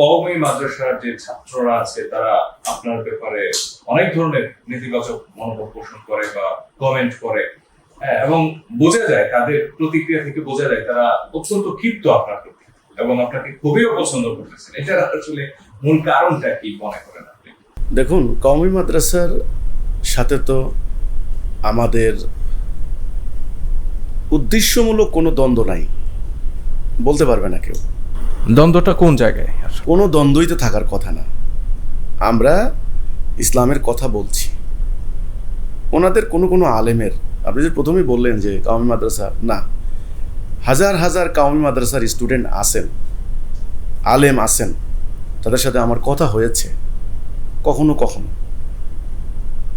কওমি মাদ্রাসার যে ছাত্ররা আছে তারা আপনার ব্যাপারে অনেক ধরনের নেতিবাচক মনোভাব পোষণ করে বা কমেন্ট করে। হ্যাঁ, এবং বোঝা যায় তাদের প্রতিক্রিয়া থেকে বোঝা যায় তারা অত্যন্ত ক্ষিপ্ত আপনার প্রতি এবং আপনাকে খুবই অপছন্দ করতেছেন। এটার আসলে মূল কারণটা কি মনে করেন আপনি? দেখুন কওমি মাদ্রাসার সাথে তো আমাদের উদ্দেশ্যমূলক কোনো দ্বন্দ্ব নাই। বলতে পারবে না কেউ। দ্বন্দ্বটা কোন জায়গায়? কোনো দ্বন্দ্বই তো থাকার কথা না। আমরা ইসলামের কথা বলছি। ওনাদের কোনো কোনো আলেমের, আপনি যে প্রথমেই বললেন যে কাউমি মাদ্রাসা, না। হাজার হাজার কাউমি মাদ্রাসার স্টুডেন্ট আসেন আলেম আসেন তাদের সাথে আমার কথা হয়েছে। কখনো কখনো।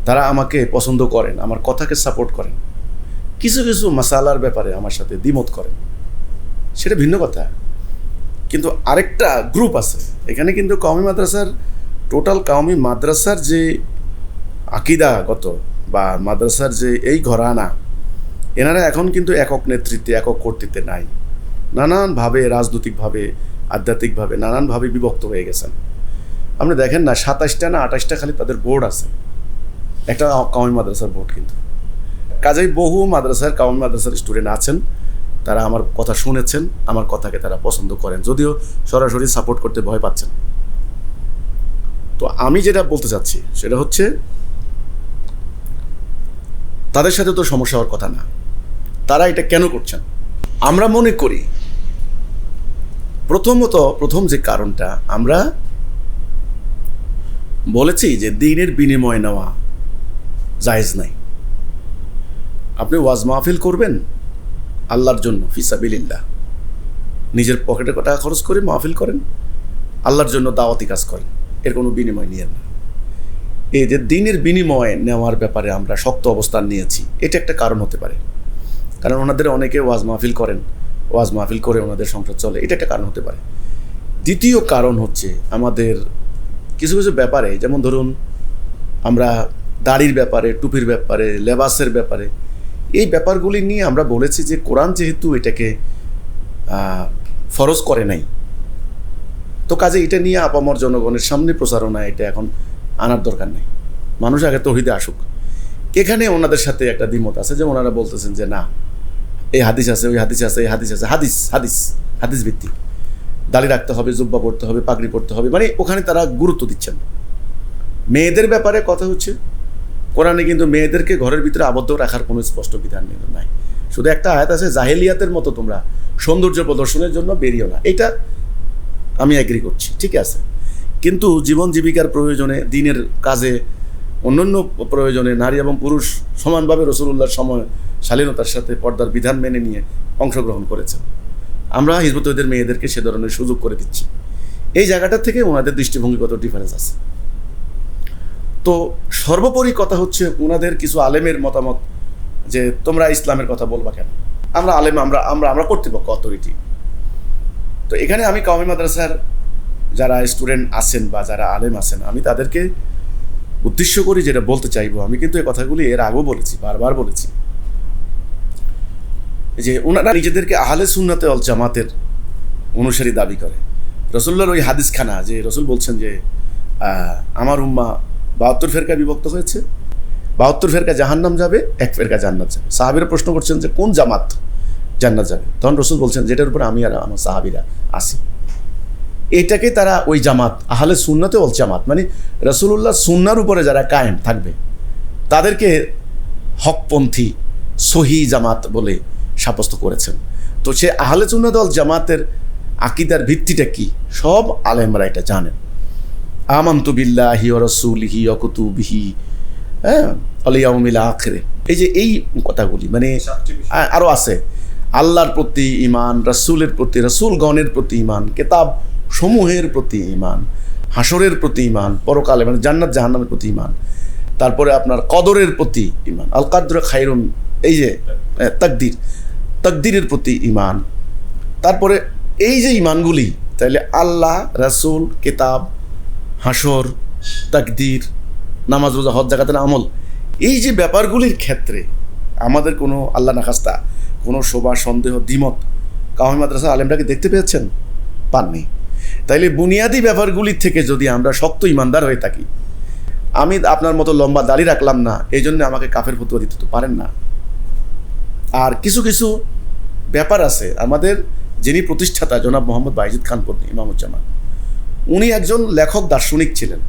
তারা আমাকে পছন্দ করেন, আমার কথাকে সাপোর্ট করেন। কিছু কিছু মশালার ব্যাপারে আমার সাথে দ্বিমত করেন। সেটা ভিন্ন কথা। কিন্তু আরেকটা গ্রুপ আছে। এখানে কিন্তু কওমি মাদ্রাসার টোটাল কওমি মাদ্রাসার যে আকিদাগত বা মাদ্রাসার যে এই ঘরানা, এনারা এখন কিন্তু একক নেতৃত্বে, একক কর্তৃত্বে নাই। নানানভাবে রাজনৈতিকভাবে, আধ্যাত্মিকভাবে, নানানভাবে বিভক্ত হয়ে গেছেন। আপনি দেখেন না, সাতাশটা না আঠাশটা খালি তাদের বোর্ড আছে। একটা কওমি মাদ্রাসার বোর্ড কিন্তু। কাজেই বহু মাদ্রাসার, কওমি মাদ্রাসার স্টুডেন্ট আছেন। তারা আমার কথা শুনেছেন, আমার কথাকে তারা পছন্দ করেন। যদিও সরাসরি সাপোর্ট করতে ভয় পাচ্ছেন তো আমি যেটা বলতে চাচ্ছি, সেটা হচ্ছে, তাদের সাথে তো সমস্যা হওয়ার কথা না। তারা এটা কেন করছেন? আমরা মনে করি, প্রথমত, প্রথম যে কারণটা, আমরা বলেছি যে দিনের বিনিময় নেওয়া জায়েজ নাই। আপনি ওয়াজ মাহফিল করবেন আল্লাহর জন্য ফিসাবিল্লাহ নিজের পকেটে টাকা খরচ করে মাহফিল করেন, আল্লাহর জন্য দাওয়াতি কাজ করেন। এর কোনো বিনিময় নিয়ে না। এই যে দিনের বিনিময় নেওয়ার ব্যাপারে আমরা শক্ত অবস্থান নিয়েছি, এটা একটা কারণ হতে পারে। কারণ ওনাদের অনেকে ওয়াজ মাহফিল করেন, ওয়াজ মাহফিল করে ওনাদের সংসার চলে, এটা একটা কারণ হতে পারে। দ্বিতীয় কারণ হচ্ছে আমাদের কিছু কিছু ব্যাপারে, যেমন ধরুন আমরা দাড়ির ব্যাপারে, টুপির ব্যাপারে, লেবাসের ব্যাপারে এই ব্যাপারগুলি নিয়ে আমরা বলেছি যে কোরআন যেহেতু এটাকে ফরজ করে নাই, তো কাজে এটা নিয়ে আপামর জনগণের সামনে প্রচারণা এটা এখন আনার দরকার নেই। মানুষ আগে তহিদে আসুক। এখানে ওনাদের সাথে একটা দ্বিমত আছে যে ওনারা বলতেছেন যে না, এই হাদিস আছে, ওই হাদিস আছে, এই হাদিস আছে, হাদিস হাদিস হাদিস ভিত্তিক। দাড়ি রাখতে হবে, জুব্বা পড়তে হবে, পাগড়ি পড়তে হবে মানে ওখানে তারা গুরুত্ব দিচ্ছেন। মেয়েদের ব্যাপারে কথা হচ্ছে কোরআনে কিন্তু মেয়েদেরকে ঘরের ভিতরে আবদ্ধ রাখার কোনো স্পষ্ট বিধান নেই। শুধু একটা আয়াত আছে, জাহেলিয়াতের মতো তোমরা সৌন্দর্য প্রদর্শনের জন্য বেরিয়েও না। এটা আমি অ্যাগ্রি করছি, ঠিক আছে? কিন্তু জীবন জীবিকার প্রয়োজনে, দিনের কাজে, অন্যান্য প্রয়োজনে, নারী এবং পুরুষ সমানভাবে রসুল্লাহর সময় শালীনতার সাথে পর্দার বিধান মেনে নিয়ে অংশগ্রহণ করেছেন। আমরা হিজবতদের মেয়েদেরকে সে ধরনের সুযোগ করে দিচ্ছি। এই জায়গাটা থেকে ওনাদের দৃষ্টিভঙ্গিগত ডিফারেন্স আছে? তো সর্বোপরি কথা হচ্ছে ওনাদের কিছু আলেমের মতামত যে তোমরা ইসলামের কথা বলবা কেন? আমরা আলেম, আমরা আমরা আমরা কর্তৃপক্ষ অথরিটি তো এখানে আমি কাউমি মাদ্রাসার যারা স্টুডেন্ট আছেন বা যারা আলেম আছেন, আমি তাদেরকে উদ্দেশ্য করি যেটা বলতে চাইব, আমি কিন্তু এই কথাগুলি এর আগেও বলেছি, বারবার বলেছি। যে ওনারা নিজেদেরকে আহলে সুন্নাতে অল জামাতের অনুসারী দাবি করে। রসুল্লার ওই হাদিসখানা যে রসুল বলছেন যে আমার উম্মা বাহাত্তর ফেরকা বিভক্ত হয়েছে। বাহাত্তর ফেরকা জাহান্নাম যাবে, এক ফেরকা জান্নাত যাবে। সাহাবিরা প্রশ্ন করছেন যে কোন জামাত জান্নাত যাবে? তখন রসুল বলছেন, যেটার উপর আমি আর আমার সাহাবিরা আসি। এটাকে তারা ওই জামাত, আহলে সুন্নাতে অল জামাত মানে রসুল্লাহ সুন্নার উপরে যারা কায়েম থাকবে, তাদেরকে হকপন্থী, সহি জামাত বলে সাব্যস্ত করেছেন। তো সে আহলে সুন্নাত অল জামাতের আকিদার ভিত্তিটা কি? সব আলেমরা এটা জানেন। আমান্তু বিল্লাহি ও রসুলিহি অকুতুবিহি হ্যাঁ আলিয়াউমিল আখরে। এই যে এই কথাগুলি মানে আ- আরও আছে। আল্লাহর প্রতি ইমান রাসূলের প্রতি, রাসূলগণের প্রতি ইমান কেতাব সমূহের প্রতি ইমান হাসরের প্রতি ইমান পরকালে মানে জান্নাত, জাহান্নামের প্রতি ইমান তারপরে আপনার কদরের প্রতি ইমান আল কাদ্র খাইরুন, এই যে তাকদির, তাকদিরের প্রতি ইমান তারপরে এই যে ইমানগুলি তাইলে আল্লাহ, রাসূল, কেতাব হাসর, তাকদির, নামাজ, রোজা, হজ জাকাতের আমল, এই যে ব্যাপারগুলির ক্ষেত্রে আমাদের কোনো আল্লাহ নাখাস্তা, কোনো শোভা, সন্দেহ, দ্বিমত কাউমি মাদ্রাসা আলেমটাকে দেখতে পেয়েছেন? পাননি। তাইলে বুনিয়াদি ব্যাপারগুলির থেকে যদি আমরা শক্ত ইমানদার হয়ে থাকি, আমি আপনার মতো লম্বা দাড়ি রাখলাম না এই জন্য আমাকে কাফের ফতুয়া দিতে তো পারেন না। আর কিছু কিছু ব্যাপার আছে। আমাদের যিনি প্রতিষ্ঠাতা, জনাব মোহাম্মদ বাইজিদ খান পত্নী ইমামুজ্জামান উনি একজন লেখক, দার্শনিক ছিলেন।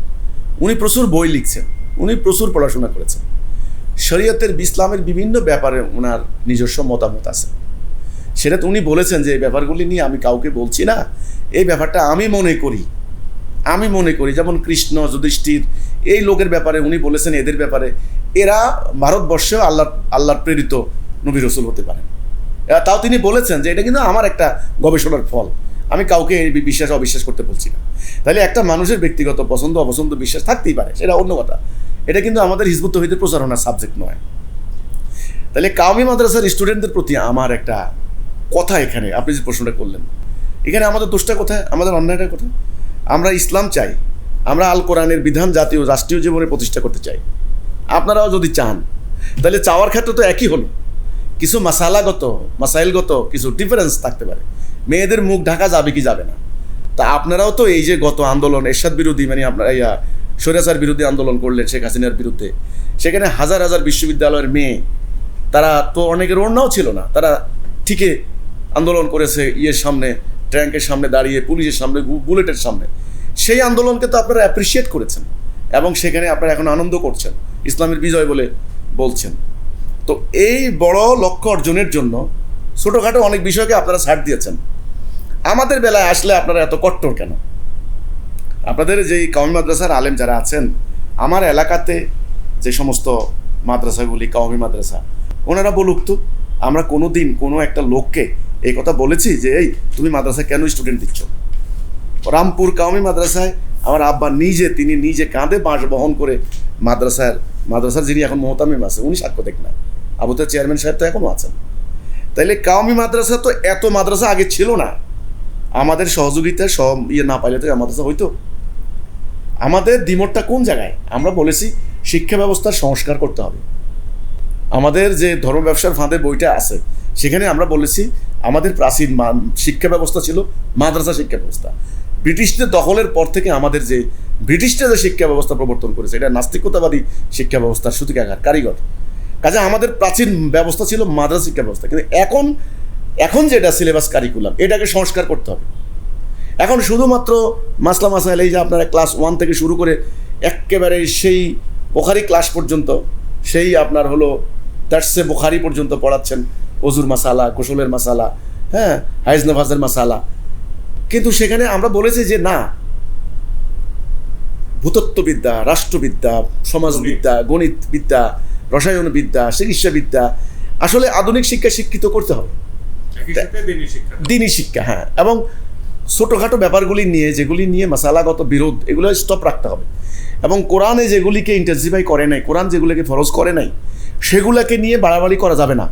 উনি প্রচুর বই লিখছেন, উনি প্রচুর পড়াশোনা করেছেন। শরীয়তের ইসলামের বিভিন্ন ব্যাপারে ওনার নিজস্ব মতামত আছে। সেটা উনি বলেছেন যে, এই ব্যাপারগুলি নিয়ে আমি কাউকে বলছি না। এই ব্যাপারটা আমি মনে করি। আমি মনে করি। যেমন কৃষ্ণ, যুধিষ্ঠির, এই লোকের ব্যাপারে উনি বলেছেন, এদের ব্যাপারে। এরা ভারতবর্ষেও আল্লাহ, আল্লাহর প্রেরিত নবী রসুল হতে পারেন। তাও তিনি বলেছেন যে, এটা কিন্তু আমার একটা গবেষণার ফল। আমি কাউকে বিশ্বাস অবিশ্বাস করতে বলছি না। তাহলে একটা মানুষের ব্যক্তিগত পছন্দ, অপছন্দ, বিশ্বাস থাকতেই পারে, সেটা অন্য কথা। এটা কিন্তু আমাদের হিজবুত তহিদের প্রচারণার সাবজেক্ট নয়। তাহলে কাউমি মাদ্রাসার স্টুডেন্টদের প্রতি আমার একটা কথা এখানে, আপনি যে প্রশ্নটা করলেন। এখানে আমাদের দোষটা কোথায়? আমাদের অন্যায়টা কোথায়? আমরা ইসলাম চাই, আমরা আল কোরআনের বিধান, জাতীয়, রাষ্ট্রীয় জীবনে প্রতিষ্ঠা করতে চাই। আপনারাও যদি চান, তাহলে চাওয়ার ক্ষেত্রে তো একই হলো। কিছু মাসালাগত, মাসাইলগত কিছু ডিফারেন্স থাকতে পারে। মেয়েদের মুখ ঢাকা যাবে কি যাবে না? তা আপনারাও তো এই যে গত আন্দোলন, এরশাদ বিরোধী মানে আপনারা ইয়া স্বৈরাচার বিরোধী আন্দোলন করলেন শেখ হাসিনার বিরুদ্ধে, সেখানে হাজার হাজার বিশ্ববিদ্যালয়ের মেয়ে, তারা তো অনেকের ওড়নাও ছিল না, তারা ঠিকই আন্দোলন করেছে ইয়ের সামনে, ট্যাঙ্কের সামনে দাঁড়িয়ে, পুলিশের সামনে বুলেটের সামনে। সেই আন্দোলনকে তো আপনারা অ্যাপ্রিসিয়েট করেছেন এবং সেখানে আপনারা এখন আনন্দ করছেন, ইসলামের বিজয় বলে বলছেন। তো এই বড় লক্ষ্য অর্জনের জন্য ছোটোখাটো অনেক বিষয়কে আপনারা ছাড় দিয়েছেন। আমাদের বেলায় আসলে আপনারা এত কট্টর কেন? আপনাদের যেই কাউমি মাদ্রাসার আলেম যারা আছেন, আমার এলাকাতে যে সমস্ত মাদ্রাসাগুলি কাউমি মাদ্রাসা, ওনারা বলুক তো, আমরা কোনো দিন কোনো একটা লোককে এই কথা বলেছি যে, এই, তুমি মাদ্রাসায় কেন স্টুডেন্ট দিচ্ছ? রামপুর কাউমি মাদ্রাসায় আমার আব্বা নিজে, তিনি নিজে কাঁধে বাঁশ বহন করে মাদ্রাসার মাদ্রাসার যিনি এখন মোহতামিম আছে, উনি সাক্ষ্য দেখ না আবুতের চেয়ারম্যান সাহেব তো এখনও আছেন। তাইলে কাউমি মাদ্রাসা তো এত মাদ্রাসা আগে ছিল না। আমাদের সহযোগিতা সব ইয়ে না পাইলে তো এই মাদ্রাসা হইতো। আমাদের দ্বিমতটা কোন জায়গায়? আমরা বলেছি, শিক্ষা ব্যবস্থার সংস্কার করতে হবে। আমাদের যে ধর্ম ব্যবসার ফাঁদে বইটা আছে, সেখানে আমরা বলেছি, আমাদের প্রাচীন শিক্ষা ব্যবস্থা ছিল মাদ্রাসা শিক্ষা ব্যবস্থা। ব্রিটিশদের দখলের পর থেকে আমাদের যে, ব্রিটিশরা যে শিক্ষা ব্যবস্থা প্রবর্তন করেছে, এটা নাস্তিকতাবাদী শিক্ষা ব্যবস্থার সূতিকাগার কারিগর। কাজে আমাদের প্রাচীন ব্যবস্থা ছিল মাদ্রাসা শিক্ষা ব্যবস্থা। কিন্তু এখন এখন যেটা সিলেবাস কারিকুলাম এটাকে সংস্কার করতে হবে। এখন শুধুমাত্র মাসলা মাসাইল এই যে আপনারা ক্লাস ওয়ান থেকে শুরু করে একেবারে সেই বোখারি ক্লাস পর্যন্ত সেই আপনার হলো দার্সে বোখারি পর্যন্ত পড়াচ্ছেন। অজুর মাসালা গোসলের মাসালা হ্যাঁ হাইজ নাফাজের মাসালা। কিন্তু সেখানে আমরা বলেছি যে না ভূতত্ত্ববিদ্যা রাষ্ট্রবিদ্যা সমাজবিদ্যা গণিতবিদ্যা রসায়নবিদ্যা চিকিৎসাবিদ্যা আসলে আধুনিক শিক্ষা শিক্ষিত করতে হবে। দিনী শিক্ষা। দিনই শিক্ষা হ্যাঁ। এবং ছোটোখাটো ব্যাপারগুলি নিয়ে যেগুলি নিয়ে মশালাগত বিরোধ এগুলো স্টপ রাখতে হবে। এবং কোরআনে যেগুলিকে ইন্টেন্সিফাই করে নাই কোরআন যেগুলোকে ফরজ করে নাই সেগুলোকে নিয়ে বাড়াবাড়ি করা যাবে না।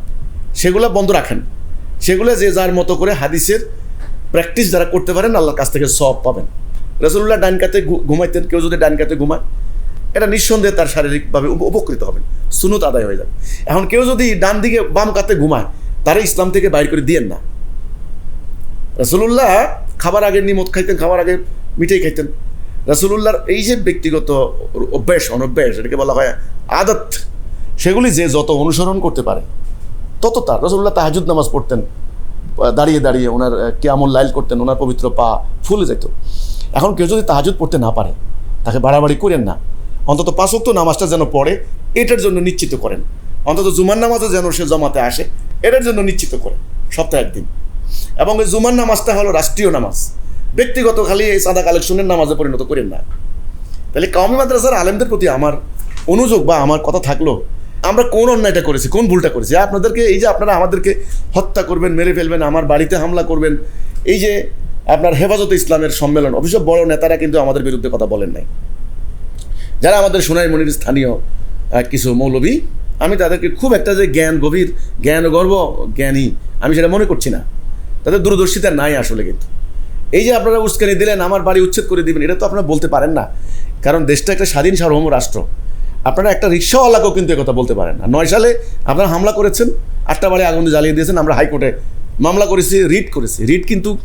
সেগুলো বন্ধ রাখেন। সেগুলো যে যার মতো করে হাদিসের প্র্যাকটিস যারা করতে পারেন আল্লাহর কাছ থেকে সব পাবেন। রসুল্লাহ ডান কাতে ঘুমাইতেন কেউ যদি ডান কাতে ঘুমায় এটা নিঃসন্দেহে তার শারীরিকভাবে উপ- উপকৃত হবেন সুনত আদায় হয়ে যাবে। এখন কেউ যদি ডান দিকে বাম কাতে ঘুমায় তারা ইসলাম থেকে বাইর করে দিয়েন না। রাসুলুল্লাহ খাবার আগে নিমত খাইতেন, খাবার আগে মিঠাই খাইতেন। রাসুলুল্লাহর এই যে ব্যক্তিগত অভ্যাস, অনভ্যাস, এটাকে বলা হয় আদত, সেগুলি যে যত অনুসরণ করতে পারে, তত তার। রসুল্লাহ তাহাজুদ নামাজ পড়তেন, দাঁড়িয়ে দাঁড়িয়ে ওনার কেমন লাইল করতেন, ওনার পবিত্র পা ফুলে যেত। এখন কেউ যদি তাহাজুদ পড়তে না পারে, তাকে বাড়াবাড়ি করেন না। অন্তত পাঁচক্ত নামাজটা যেন পড়ে, এটার জন্য নিশ্চিত করেন। অন্তত জুমার নামাজও যেন সে জমাতে আসে এটার জন্য নিশ্চিত করে, সপ্তাহে একদিন। এবং এই জুমার নামাজটা হলো রাষ্ট্রীয় নামাজ। ব্যক্তিগত খালি এই সাদা কালেকশনের নামাজে পরিণত করেন না। তাহলে কাউমি মাদ্রাসার আলেমদের প্রতি আমার অনুযোগ বা আমার কথা থাকল, আমরা কোন অন্যায়টা করেছি, কোন ভুলটা করেছি? আপনাদেরকে, এই যে আপনারা আমাদেরকে হত্যা করবেন, মেরে ফেলবেন, আমার বাড়িতে হামলা করবেন, এই যে আপনার হেফাজত ইসলামের সম্মেলন অবশ্য বড় নেতারা কিন্তু আমাদের বিরুদ্ধে কথা বলেন নাই। যারা আমাদের সোনাইমণির স্থানীয় কিছু মৌলবী আমি তাদেরকে খুব একটা যে জ্ঞান গভীর, জ্ঞান গর্ব, জ্ঞানী, আমি সেটা মনে করছি না। তাদের দূরদর্শিতা নাই আসলে কিন্তু। এই যে আপনারা উস্কানি দিলেন, আমার বাড়ি উচ্ছেদ করে দিবেন, এটা তো আপনারা বলতে পারেন না। কারণ দেশটা একটা স্বাধীন সার্বভৌম রাষ্ট্র। আপনারা একটা রিক্সাওয়ালাকেও কিন্তু কথা বলতে পারেন না। নয় সালে আপনারা হামলা করেছেন, আটটা বাড়ি আগুন জ্বালিয়ে দিয়েছেন, আমরা হাইকোর্টে মামলা করেছি, রিট করেছি। রিট কিন্তু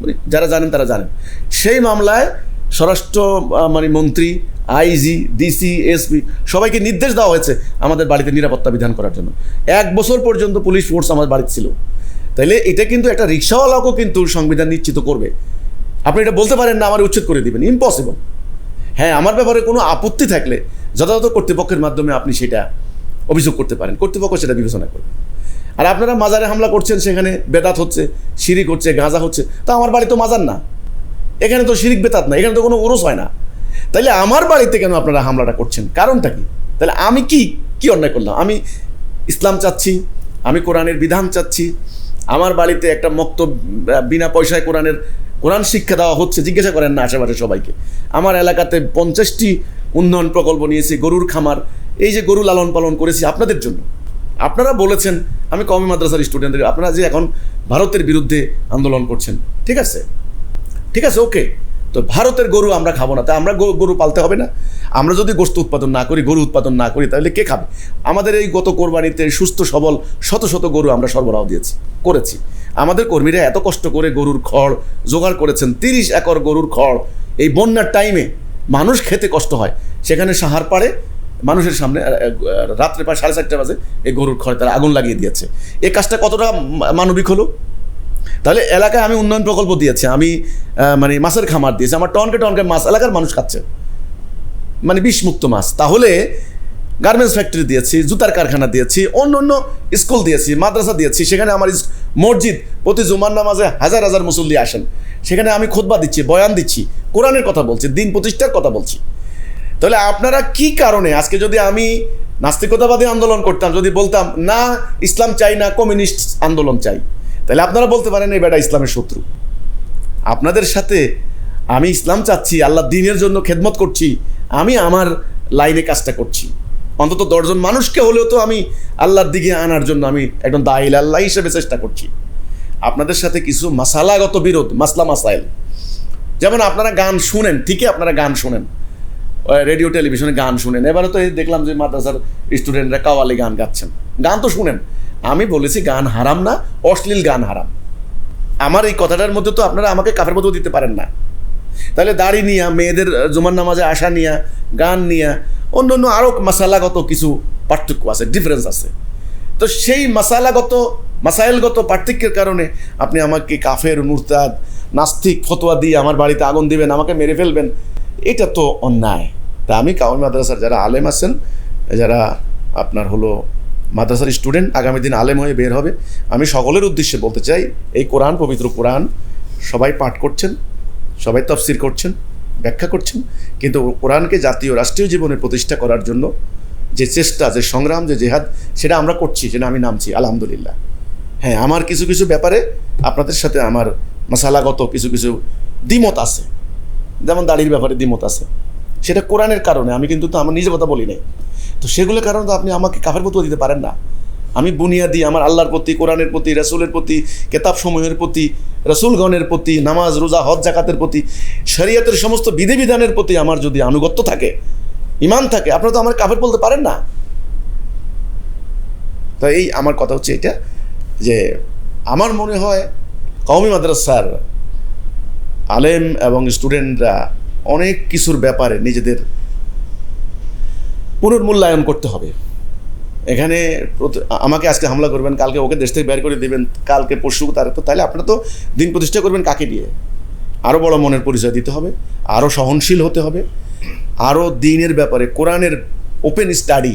মানে যারা জানেন তারা জানেন। সেই মামলায় স্বরাষ্ট্র মানে মন্ত্রী আইজি, ডিসি, এসপি, সবাইকে নির্দেশ দেওয়া হয়েছে আমাদের বাড়িতে নিরাপত্তা বিধান করার জন্য। এক বছর পর্যন্ত পুলিশ ফোর্স আমার বাড়িতে ছিল। তাইলে এটা কিন্তু একটা রিক্সাওয়ালাকেও কিন্তু সংবিধান নিশ্চিত করবে। আপনি এটা বলতে পারেন না, আমার উচ্ছেদ করে দিবেন। ইম্পসিবল হ্যাঁ আমার ব্যাপারে কোনো আপত্তি থাকলে যথাযথ কর্তৃপক্ষের মাধ্যমে আপনি সেটা অভিযোগ করতে পারেন। কর্তৃপক্ষ সেটা বিবেচনা করবে। আর আপনারা মাজারে হামলা করছেন, সেখানে বেদাত হচ্ছে, শিরিক হচ্ছে, গাঁজা হচ্ছে, তা আমার বাড়ি তো মাজার না। এখানে তো শিরিক বেতাত না, এখানে তো কোনো ওরস হয় না। তাইলে আমার বাড়িতে কেন আপনারা হামলাটা করছেন? কারণটা কি? তাহলে আমি কি কি অন্যায় করলাম? আমি ইসলাম চাচ্ছি, আমি কোরআনের বিধান চাচ্ছি, আমার বাড়িতে একটা মক্ত বিনা পয়সায় কোরআনের, কোরআন শিক্ষা দেওয়া হচ্ছে, জিজ্ঞাসা করেন না আশেপাশে সবাইকে। আমার এলাকাতে পঞ্চাশটি উন্নয়ন প্রকল্প নিয়েছি, গরুর খামার, এই যে গরু লালন পালন করেছি আপনাদের জন্য। আপনারা বলেছেন, আমি কমি মাদ্রাসার স্টুডেন্টদের আপনারা যে এখন ভারতের বিরুদ্ধে আন্দোলন করছেন, ঠিক আছে? ঠিক আছে ওকে তো ভারতের গরু আমরা খাব না তাই আমরা গরু পালতে হবে না। আমরা যদি গোস্ত উৎপাদন না করি, গরু উৎপাদন না করি, তাহলে কে খাবে? আমাদের এই গত কোরবানিতে সুস্থ, সবল, শত শত গরু আমরা সরবরাহ দিয়েছি, করেছি। আমাদের কর্মীরা এত কষ্ট করে গরুর খড় জোগাড় করেছেন, তিরিশ একর গরুর খড়। এই বন্যার টাইমে মানুষ খেতে কষ্ট হয়। সেখানে সাহার পাড়ে মানুষের সামনে রাত্রে প্রায় সাড়ে চারটে বাজে এই গরুর খড়ে তারা আগুন লাগিয়ে দিয়েছে। এই কাজটা কতটা মানবিক হলো? তাহলে এলাকায় আমি উন্নয়ন প্রকল্প দিয়েছি, আমি মানে মাছের খামার দিয়েছি, আমার টনকে টনকে মাছ, এলাকার মানুষ খাচ্ছে। মানে বিষমুক্ত মাছ। তাহলে গার্মেন্টস ফ্যাক্টরি দিয়েছি, জুতার কারখানা দিয়েছি, অন্য অন্য স্কুল দিয়েছি, মাদ্রাসা দিয়েছি, সেখানে আমার মসজিদ, প্রতি জুমার নামাজে হাজার হাজার মুসল্লি আসেন। সেখানে আমি খোদবা দিচ্ছি, বয়ান দিচ্ছি, কোরআনের কথা বলছি, দিন প্রতিষ্ঠার কথা বলছি। তাহলে আপনারা কি কারণে, আজকে যদি আমি নাস্তিকতাবাদী আন্দোলন করতাম, যদি বলতাম, না, ইসলাম চাই না, কমিউনিস্ট আন্দোলন চাই। তাহলে আপনারা বলতে পারেন এই বেটা ইসলামের শত্রু। আপনাদের সাথে আমি ইসলাম চাচ্ছি, আল্লাহ দিনের জন্য খেদমত করছি, আমি আমার লাইনে কাজটা করছি। অন্তত দশজন মানুষকে হলেও তো আমি আল্লাহর দিকে আনার জন্য আমি একদম দাইল আল্লাহ হিসেবে চেষ্টা করছি। আপনাদের সাথে কিছু মাসালাগত বিরোধ, মাসলা মাসাইল। যেমন আপনারা গান শুনেন, ঠিকই আপনারা গান শুনেন। রেডিও, টেলিভিশনে গান শুনেন। এবারে তো দেখলাম যে মাদ্রাসার স্টুডেন্টরা কাওয়ালি গান গাচ্ছেন। গান তো শুনেন। আমি বলেছি গান হারাম না, অশ্লীল গান হারাম। আমার এই কথাটার মধ্যে তো আপনারা আমাকে কাফের মতো দিতে পারেন না। তাহলে দাড়ি নিয়া, মেয়েদের জুমার নামাজে আসা নিয়া, গান নিয়া, অন্য অন্য আরও মশালাগত কিছু পার্থক্য আছে ডিফারেন্স আছে। তো সেই মশালাগত মাসাইলগত পার্থক্যের কারণে আপনি আমাকে কাফের, মুরতাদ, নাস্তিক ফতোয়া দিয়ে আমার বাড়িতে আগুন দিবেন, আমাকে মেরে ফেলবেন, এটা তো অন্যায়। তা আমি কাউমি মাদ্রাসার যারা আলেম আছেন, যারা আপনার হলো মাদ্রাসার স্টুডেন্ট আগামী দিন আলেম হয়ে বের হবে। আমি সকলের উদ্দেশ্যে বলতে চাই, এই কোরআন, পবিত্র কোরআন সবাই পাঠ করছেন, সবাই তফসির করছেন, ব্যাখ্যা করছেন। কিন্তু কোরআনকে জাতীয় রাষ্ট্রীয় জীবনে প্রতিষ্ঠা করার জন্য যে চেষ্টা, যে সংগ্রাম, যে জেহাদ, সেটা আমরা করছি, সেটা আমি নামছি, আলহামদুলিল্লাহ। হ্যাঁ আমার কিছু কিছু ব্যাপারে আপনাদের সাথে আমার মশালাগত কিছু কিছু দ্বিমত আছে। যেমন দাড়ির ব্যাপারে দ্বিমত আছে। সেটা কোরআনের কারণে, আমি কিন্তু তো আমার নিজের কথা বলি নাই। তো সেগুলোর কারণে তো আপনি আমাকে কাফের মতো দিতে পারেন না। আমি বুনিয়াদি, আমার আল্লাহর প্রতি, কোরআনের প্রতি, রাসূলের প্রতি কেতাব কেতাবসমূহের প্রতি, রসুলগণের প্রতি, নামাজ, রোজা, হজ জাকাতের প্রতি, শরীয়তের সমস্ত বিধিবিধানের প্রতি আমার যদি আনুগত্য থাকে ইমান থাকে, আপনারা তো আমার কাফের বলতে পারেন না। তো এই আমার কথা হচ্ছে এটা যে আমার মনে হয় কওমি মাদ্রাসার আলেম এবং স্টুডেন্টরা অনেক কিছুর ব্যাপারে নিজেদের পুনর্মূল্যায়ন করতে হবে। এখানে আমাকে আজকে হামলা করবেন, কালকে ওকে দেশ থেকে বের করে দেবেন, কালকে পরশু তার তো তাহলে আপনারা তো দিন প্রতিষ্ঠা করবেন কাকে দিয়ে? আরও বড় মনের পরিচয় দিতে হবে আরও সহনশীল হতে হবে আরও দিনের ব্যাপারে কোরআনের ওপেন স্টাডি,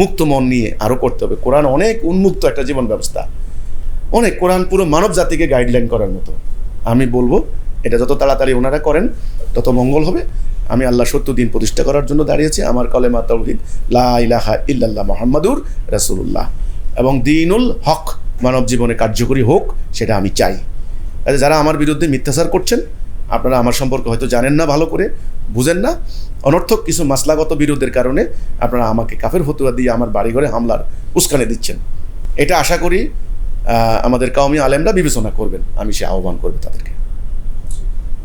মুক্ত মন নিয়ে আরও করতে হবে। কোরআন অনেক উন্মুক্ত একটা জীবন ব্যবস্থা। অনেক কোরআন পুরো মানব জাতিকে গাইডলাইন করার মতো। আমি বলব এটা যত তাড়াতাড়ি ওনারা করেন, তত মঙ্গল হবে। আমি আল্লাহ সত্য দিন প্রতিষ্ঠা করার জন্য দাঁড়িয়েছি। আমার কলেমা তৌহিদ লা ইলাহা ইল্লাল্লাহ মোহাম্মদুর রাসূলুল্লাহ। এবং দিনুল হক, মানব জীবনে কার্যকরী হোক, সেটা আমি চাই। কাজে যারা আমার বিরুদ্ধে মিথ্যাচার করছেন, আপনারা আমার সম্পর্কে হয়তো জানেন না ভালো করে, বুঝেন না। অনর্থক কিছু মাসলাগত বিরোধের কারণে আপনারা আমাকে কাফের ফতুয়া দিয়ে আমার বাড়িঘরে হামলার উস্কানি দিচ্ছেন। এটা আশা করি আমাদের কাউমি আলেমরা বিবেচনা করবেন। আমি সে আহ্বান করব তাদেরকে।